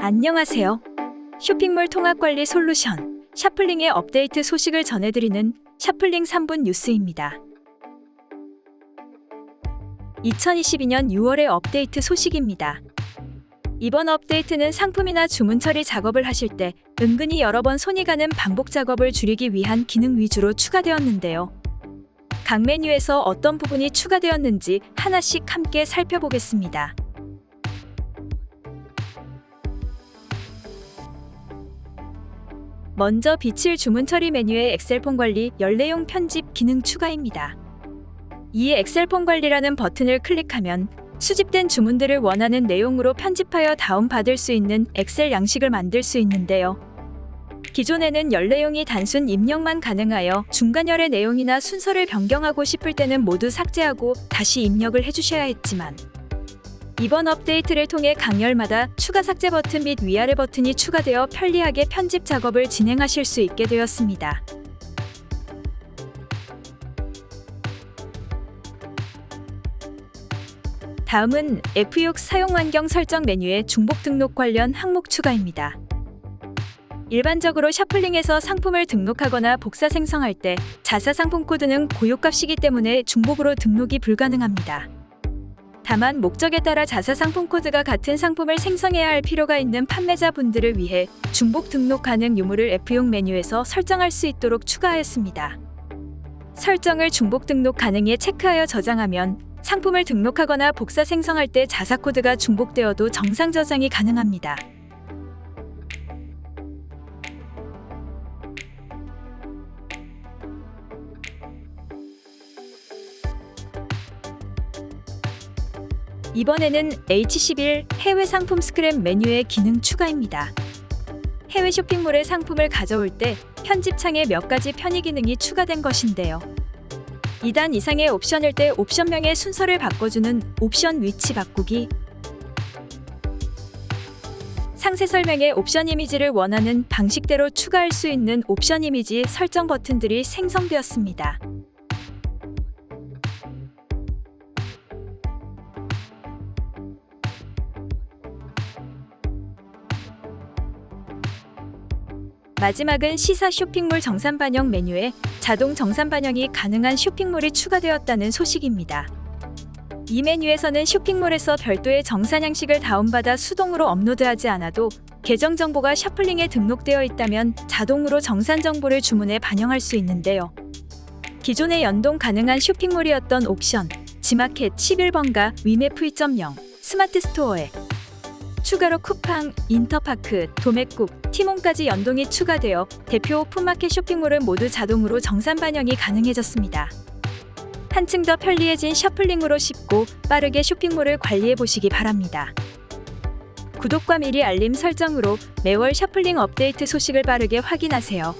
안녕하세요. 쇼핑몰 통합관리 솔루션 샤플링의 업데이트 소식을 전해드리는 샤플링 3분 뉴스입니다. 2022년 6월의 업데이트 소식입니다. 이번 업데이트는 상품이나 주문 처리 작업을 하실 때 은근히 여러 번 손이 가는 반복 작업을 줄이기 위한 기능 위주로 추가되었는데요. 각 메뉴에서 어떤 부분이 추가되었는지 하나씩 함께 살펴보겠습니다. 먼저 빛을 주문 처리 메뉴의 엑셀폰 관리 연례용 편집 기능 추가입니다. 이에 엑셀폰 관리라는 버튼을 클릭하면 수집된 주문들을 원하는 내용으로 편집하여 다운받을 수 있는 엑셀 양식을 만들 수 있는데요. 기존에는 연례용이 단순 입력만 가능하여 중간열의 내용이나 순서를 변경하고 싶을 때는 모두 삭제하고 다시 입력을 해주셔야 했지만 이번 업데이트를 통해 강열마다 추가 삭제 버튼 및 위아래 버튼이 추가되어 편리하게 편집 작업을 진행하실 수 있게 되었습니다. 다음은 F6 사용 환경 설정 메뉴의 중복 등록 관련 항목 추가입니다. 일반적으로 샤플링에서 상품을 등록하거나 복사 생성할 때 자사 상품 코드는 고유값이기 때문에 중복으로 등록이 불가능합니다. 다만 목적에 따라 자사 상품 코드가 같은 상품을 생성해야 할 필요가 있는 판매자분들을 위해 중복 등록 가능 유무를 F6 메뉴에서 설정할 수 있도록 추가하였습니다. 설정을 중복 등록 가능에 체크하여 저장하면 상품을 등록하거나 복사 생성할 때 자사 코드가 중복되어도 정상 저장이 가능합니다. 이번에는 H11 해외 상품 스크랩 메뉴의 기능 추가입니다. 해외 쇼핑몰에 상품을 가져올 때 편집창에 몇 가지 편의 기능이 추가된 것인데요. 2단 이상의 옵션일 때 옵션명의 순서를 바꿔주는 옵션 위치 바꾸기, 상세 설명에 옵션 이미지를 원하는 방식대로 추가할 수 있는 옵션 이미지 설정 버튼들이 생성되었습니다. 마지막은 시사 쇼핑몰 정산 반영 메뉴에 자동 정산 반영이 가능한 쇼핑몰이 추가되었다는 소식입니다. 이 메뉴에서는 쇼핑몰에서 별도의 정산 양식을 다운받아 수동으로 업로드하지 않아도 계정 정보가 샤플링에 등록되어 있다면 자동으로 정산 정보를 주문에 반영할 수 있는데요. 기존에 연동 가능한 쇼핑몰이었던 옥션, 지마켓 11번가 위메프 2.0, 스마트 스토어에 추가로 쿠팡, 인터파크, 도매국, 티몬까지 연동이 추가되어 대표 오픈마켓 쇼핑몰은 모두 자동으로 정산 반영이 가능해졌습니다. 한층 더 편리해진 셔플링으로 쉽고 빠르게 쇼핑몰을 관리해 보시기 바랍니다. 구독과 미리 알림 설정으로 매월 셔플링 업데이트 소식을 빠르게 확인하세요.